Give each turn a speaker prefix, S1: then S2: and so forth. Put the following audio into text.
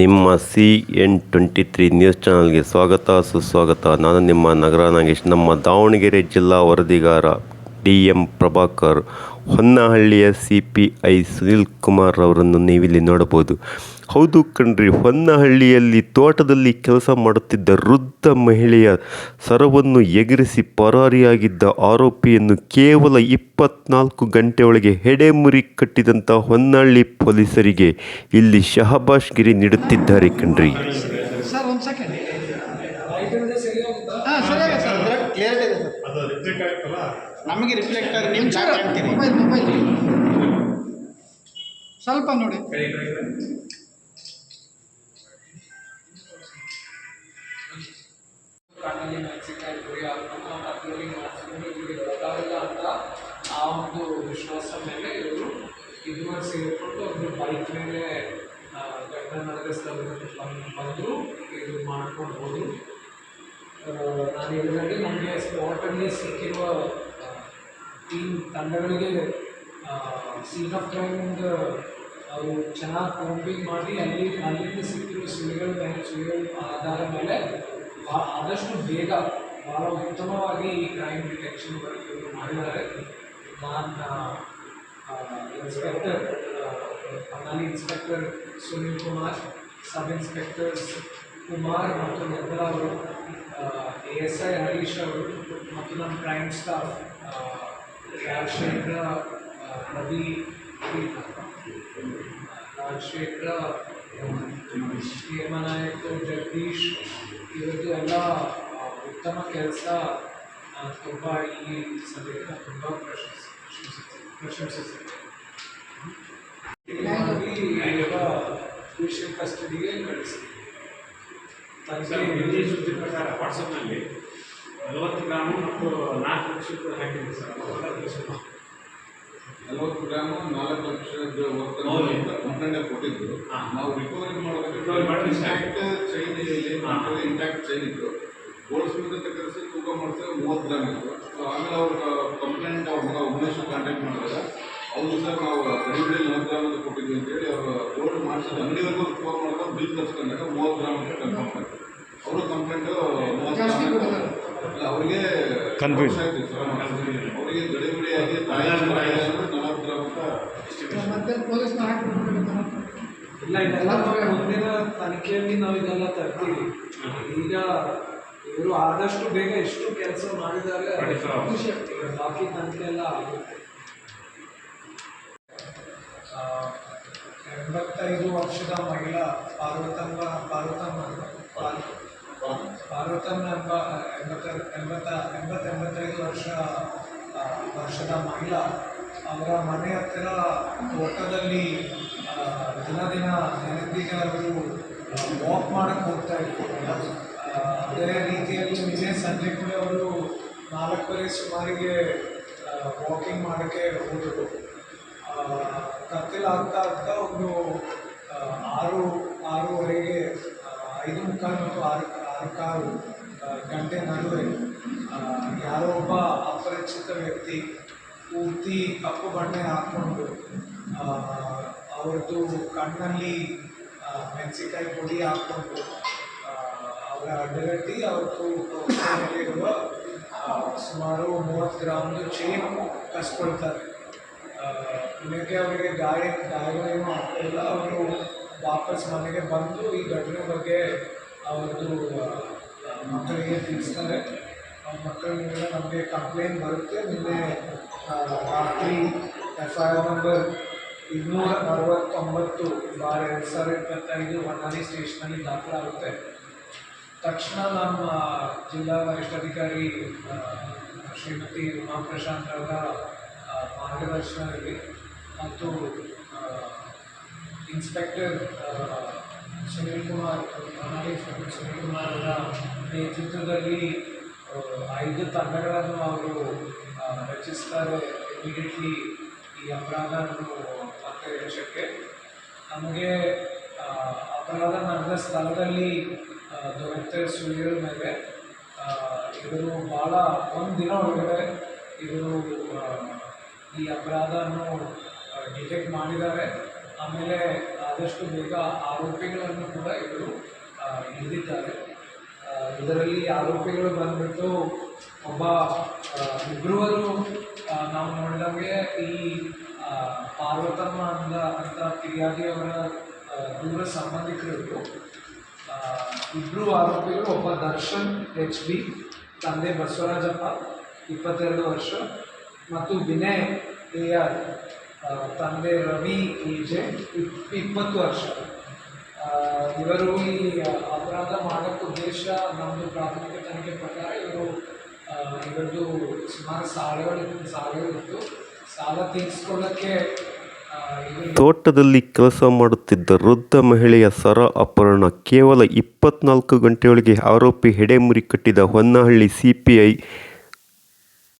S1: ನಿಮ್ಮ C N twenty three news ಚಾನಲ್ಗೆ ಸ್ವಾಗತ, ಸುಸ್ವಾಗತ. ನಾನು ನಿಮ್ಮ ನಗರ ನಾಗೇಶ್. ನಮ್ಮ ದಾವಣಗೆರೆ ಜಿಲ್ಲಾ ವರದಿಗಾರ D M Prabhakar ಹೊನ್ನಹಳ್ಳಿಯ C P I Sunil Kumar ಅವರನ್ನು ನೀವಿಲ್ಲಿ ನೋಡಬಹುದು. ಹೌದು ಕಣ್ರಿ ಹೊನ್ನಹಳ್ಳಿಯಲ್ಲಿ ತೋಟದಲ್ಲಿ ಕೆಲಸ ಮಾಡುತ್ತಿದ್ದ ವೃದ್ಧ ಮಹಿಳೆಯ ಸರವನ್ನು ಎಗರಿಸಿ ಪರಾರಿಯಾಗಿದ್ದ ಆರೋಪಿಯನ್ನು ಕೇವಲ ಇಪ್ಪತ್ನಾಲ್ಕು ಗಂಟೆಯೊಳಗೆ ಹೆಡೆಮುರಿ ಕಟ್ಟಿದಂಥ ಹೊನ್ನಹಳ್ಳಿ ಪೊಲೀಸರಿಗೆ ಇಲ್ಲಿ ಶಹಬಾಷ್ಗಿರಿ ನೀಡುತ್ತಿದ್ದಾರೆ ಕಣ್ರಿ.
S2: ಹಾಂ ಸರಿ ಆಗುತ್ತೆ ಸರ್.
S3: ಕ್ಲಿಯರಿಟಿ ಇದೆ ಸರ್.
S4: ಅದು ರಿಫ್ಲೆಕ್ಟ್ ಆಗುತ್ತಲ್ಲ
S3: ನಮಗೆ ರಿಫ್ಲೆಕ್ಟ್ ನಿಮ್ಮ ಕಾಣ್ತೀರಿ
S2: ಮೊಬೈಲ್ ಮೊಬೈಲ್ ಸ್ವಲ್ಪ ನೋಡಿ.
S5: ಆ ಒಂದು ವಿಶ್ವಾಸ ಮೇಲೆ ಇವರು ಇದುವರೆ ಸೇರಿಕೊಂಡು ಒಂದು ಬೈಕ್ ಮೇಲೆ ಘಟನೆ ನಡೆದ ಸ್ಥಳದಲ್ಲಿ ಬಂದರು. ಬಂದು ಇದು ಮಾಡ್ಕೊಂಡು ಹೋದರು ನಾನು ಹೇಳಿದಂಗೆ ನಮಗೆ ಸ್ಪಾಟಲ್ಲಿ ಸಿಕ್ಕಿರುವ ಟೀಮ್ ತಂಡಗಳಿಗೆ ಸೀನ್ ಆಫ್ ಕ್ರೈಮಿಂದ ಅವರು ಚೆನ್ನಾಗಿ ಕಾಂಪಿಂಗ್ ಮಾಡಿ ಅಲ್ಲಿ ಅಲ್ಲಿಂದ ಸಿಕ್ಕಿರುವ ಸುಳಿಗಳ ಮೇಲೆ ಸುಳಿಗಳ ಆಧಾರ ಮೇಲೆ ಆ- ಆದಷ್ಟು ಬೇಗ ಭಾಳ ಉತ್ತಮವಾಗಿ ಈ ಕ್ರೈಮ್ ಡಿಟೆಕ್ಷನ್ ವರ್ಕ್ ಇವರು ಮಾಡಿದ್ದಾರೆ ನಾನು inspector Honnali inspector Sunil Kumar sub inspectors Kumar ಮತ್ತು ನಿರ್ಮಲಾ ಅವರು ಎ ಎಸ್ ಐ ಹರೀಶ್ ಅವರು ಮತ್ತು ನಮ್ಮ ಕ್ರೈಮ್ ಸ್ಟಾಫ್ ರಾಜಶೇಖರ ರವಿ ರಾಜಶೇಖರ ಹೇಮನಾಯಕ್ ಜಗದೀಶ್ ಇವರದ್ದು ಎಲ್ಲ ಆ, ಉತ್ತಮ ಕೆಲಸ ತುಂಬ ಈ ಸಭೆಗೆ ನಾನು ತುಂಬ ಪ್ರಶಂಸ ಪ್ರಶಂಸಿಸ್ತೇನೆ ಮಾಡಿ ಈಗ ಜುಡಿಷಿಯಲ್ ಕಸ್ಟಡಿಗೆ ಕಳಿಸ್ತೀವಿ
S4: ಇಲ್ಲಿ ಸುದ್ದಿ ಪ್ರಕಾರ ವಾಟ್ಸಪ್ನಲ್ಲಿ ನಲವತ್ತು ಗ್ರಾಮು ಮತ್ತು ನಾಲ್ಕು ಲಕ್ಷದ ಹಾಕಿದ್ದೆ ಸರ್. ನಲವತ್ತು
S6: ಗ್ರಾಮು ನಾಲ್ಕು ಲಕ್ಷದ
S4: ಮೌಲ್ಯ. ಕೊಟ್ಟಿದ್ರು.
S6: ನಾವು ರಿಕವರಿ
S4: ಮಾಡಬೇಕು ಮಾಡಿ
S6: ಇಂಟ್ಯಾಕ್ಟ್ ಚೈನ್ ಇಲ್ಲಿ. ಇಂಟ್ಯಾಕ್ಟ್ ಚೈನ್ ಇತ್ತು ಗೋಲ್ಡ್ ಸ್ಮಿತ್ ಅಂತ ಕರೆಸಿ ತೂಕ ಮಾಡಿಸಿದ್ರೆ ಮೂವತ್ತು ಗ್ರಾಮ್ ಇತ್ತು. ಸೊ ಆಮೇಲೆ ಅವ್ರ ಕಂಪ್ಲೇಂಟ್ ಅವ್ರ ಮಗ ಉಮೇಶ್ ಕಾಂಟ್ಯಾಕ್ಟ್ ಮಾಡಿದಾಗ ಅವರು ಸರ್ ನಾವು ಗಡಿಬಿಡಿ ನಲವತ್ತು ಗ್ರಾಮ್ ಅಂತ ಕೊಟ್ಟಿದ್ವಿ ಅಂತೇಳಿ ಅವರು ಗೋಲ್ಡ್ ಮಾಡಿಸಿದ ಅಂಗಡಿವರೆಗೂ ಫೋನ್ ಮಾಡಿದಾಗ ಬಿಲ್ ತರಿಸ್ಕೊಂಡಾಗ ಮೂವತ್ತು ಗ್ರಾಮ್ ಅಂತ ಕನ್ಫರ್ಮ್ ಮಾಡ್ತಾರೆ ಅವರು ಕಂಪ್ಲೇಂಟ್ ಮೂವತ್ತು
S2: ಜಾಸ್ತಿ
S6: ಗ್ರಾಮ್
S2: ಕೊಟ್ಟಿದ್ದಾರೆ.
S6: ಅಲ್ಲ ಅವರಿಗೆ
S1: Confused.
S6: ಅವರಿಗೆ ಗಡಿಬಿಡಿಯಾಗಿ ತಾಯಿ ನಲವತ್ತು ಗ್ರಾಮ್ ಅಂತ
S2: ಮತ್ತೆ ಪೊಲೀಸ್ನ ಹಾಕಿಬಿಡ್ಬೇಕು
S5: ಇಲ್ಲ ಇದೆಲ್ಲ ನಾವು ಮುಂದಿನ ತನಿಖೆಯಲ್ಲಿ ನಾವು ಇದೆಲ್ಲ ತರ್ತೀವಿ. ಈಗ ಇವರು ಆದಷ್ಟು ಬೇಗ ಎಷ್ಟು ಕೆಲಸ
S4: ಮಾಡಿದಾಗ.
S5: ಖುಷಿ ಬಾಕಿ ತನಿಖೆ ಎಲ್ಲ ಆಗುತ್ತೆ. ಆ, ಎಂಬತ್ತೈದು ವರ್ಷದ ಮಹಿಳಾ ಪಾರ್ವತಮ್ಮ ಪಾರ್ವತಮ್ಮ ಪಾರ್- ಪಾರ್ವತಮ್ಮ ಎಂಬ ಎಂಬತ್ತ ಎಂಬತ್ತ ಎಂಬತ್ತೆಂಬತ್ತೈದು ವರ್ಷ ವರ್ಷದ ಮಹಿಳಾ. ಅವರ ಮನೆ ಹತ್ತಿರ ತೋಟದಲ್ಲಿ ದಿನ ದಿನ ನೆನಪಿಗಾರರು ಅವರು ವಾಕ್ ಮಾಡಕ್ಕೆ ಹೋಗ್ತಾ ಆ, ಅದೇ ರೀತಿಯಲ್ಲಿ ನಿನ್ನೆ ಸಂಜೆ ಕೂಡ ಅವರು ನಾಲ್ಕುವರೆ ಸುಮಾರಿಗೆ ವಾಕಿಂಗ್ ಮಾಡೋಕ್ಕೆ ಹೋದರು. ಕತ್ತಲಾಗ್ತಾ ಆಗ್ತಾ ಒಂದು ಆ, ಆರು ಆರೂವರೆಗೆ ಐದು ಮುಕ್ಕಾಲು ಮತ್ತು ಆರು ಆ, ಗಂಟೆ ನಡುವೆ ಯಾರೋ ಒಬ್ಬ ಅಪರಿಚಿತ ವ್ಯಕ್ತಿ ಪೂರ್ತಿ ಕಪ್ಪು ಬಣ್ಣೆ ಹಾಕ್ಕೊಂಡು ಅವ್ರದ್ದು ಕಣ್ಣಲ್ಲಿ ಮೆಣಸಿನಕಾಯಿ ಪುಡಿ ಹಾಕ್ಕೊಂಡು ಅವರ ಅಡ್ಡಗಟ್ಟಿ ಅವ್ರದ್ದು ಇರುವ ಸುಮಾರು ಮೂವತ್ತು ಗ್ರಾಮ್ದು ಚೈನ್ ಕಸ್ಕೊಳ್ತಾರೆ. ಇದಕ್ಕೆ ಅವರಿಗೆ ಗಾಯ ಗಾಯಗಳೇನು ಆಗ್ತಾಯಿಲ್ಲ ಅವರು ವಾಪಸ್ ಮನೆಗೆ ಬಂದು ಈ ಘಟನೆ ಬಗ್ಗೆ ಆ, ಮಕ್ಕಳಿಗೆ ತಿಳಿಸ್ತಾರೆ. ಅವ್ರ ಮಕ್ಕಳಿಂದ ನಮಗೆ ಕಂಪ್ಲೇಂಟ್ ಬರುತ್ತೆ. ನಿನ್ನೆ ರಾತ್ರಿ ಎಫ್ ಐ ಆರ್ ನಂಬರ್ ಇನ್ನೂರ ಅರವತ್ತೊಂಬತ್ತು ಬಾರ್ ಎರಡು ಸಾವಿರದ ಇಪ್ಪತ್ತೈದು ಹೊನ್ನಾಳಿ ಸ್ಟೇಷನಲ್ಲಿ ದಾಖಲಾಗುತ್ತೆ. ತಕ್ಷಣ ನಮ್ಮ ಜಿಲ್ಲಾ ವರಿಷ್ಠಾಧಿಕಾರಿ ಶ್ರೀಮತಿ ಉಮಾ ಪ್ರಶಾಂತ್ ಅವರ ಮಾರ್ಗದರ್ಶನದಲ್ಲಿ ಮತ್ತು ಇನ್ಸ್ಪೆಕ್ಟರ್ ಆ, ಸುನೀಲ್ ಕುಮಾರ್ ಹೊನ್ನಾಳಿ ಇನ್ಸ್ಪೆಕ್ಟರ್ ಸುನೀಲ್ ಕುಮಾರ್ ಅವರ ನೇತೃತ್ವದಲ್ಲಿ ಐದು ತಂಡಗಳನ್ನು ಅವರು ರಚಿಸ್ತಾರೆ ಇಮಿಡಿಯೇಟ್ಲಿ ಈ ಅಪರಾಧವನ್ನು ಪತ್ತೆ ಹಚ್ಚಕ್ಕೆ ನಮಗೆ ಅಪರಾಧ ನಡೆದ ಸ್ಥಳದಲ್ಲಿ ದೊರೆತೆ ಸುಳಿಗಳ ಮೇಲೆ ಇವರು ಭಾಳ ಒಂದು ದಿನ ಒಳಗಡೆ ಇವರು ಈ ಅಪರಾಧವನ್ನು ಡಿಟೆಕ್ಟ್ ಮಾಡಿದ್ದಾರೆ. ಆಮೇಲೆ ಆದಷ್ಟು ಬೇಗ ಆರೋಪಿಗಳನ್ನು ಕೂಡ ಇವರು ಹಿಡಿದಿದ್ದಾರೆ. ಇದರಲ್ಲಿ ಆರೋಪಿಗಳು ಬಂದ್ಬಿಟ್ಟು ಒಬ್ಬ ಇಬ್ಬರುವರು ನಾವು ನೋಡಿದಂಗೆ ಈ ಪಾರ್ವತಮ್ಮ ಅಂದ ಅಂತ ಕಿರಿಯಾದಿಯವರ ದೂರ ಸಂಬಂಧಿಕರಿದ್ರು. ಇಬ್ಬರು ಆರೋಪಿಗಳು, ಒಬ್ಬ ದರ್ಶನ್ ಎಚ್ ಬಿ, ತಂದೆ ಬಸವರಾಜಪ್ಪ, ಇಪ್ಪತ್ತೆರಡು ವರ್ಷ, ಮತ್ತು ವಿನಯ್ ಎ ಆರ್. ತಂದೆ ರವಿ ಇಪ್- ಇಪ್ಪತ್ತು ವರ್ಷ. ಇವರು ಈ ಅಪರಾಧ ಮಾಡೋಕ್ಕೆ ಉದ್ದೇಶ ನಮ್ಮದು ಪ್ರಾಥಮಿಕ ತನಿಖೆ ಪ್ರಕಾರ ಇವರು ಇವರದ್ದು ಸುಮಾರು ಸಾಲಗಳು ಸಾಲಗಳಿತ್ತು ಸಾಲ ತೀರಿಸ್ಕೊಳ್ಳೋಕ್ಕೆ
S1: ತೋಟದಲ್ಲಿ ಕೆಲಸ ಮಾಡುತ್ತಿದ್ದ ವೃದ್ಧ ಮಹಿಳೆಯ ಸರ ಅಪಹರಣ. ಕೇವಲ ಇಪ್ಪತ್ನಾಲ್ಕು ಗಂಟೆಯೊಳಗೆ ಆರೋಪಿ ಹೆಡೆಮುರಿ ಕಟ್ಟಿದ ಹೊನ್ನಹಳ್ಳಿ ಸಿಪಿಐ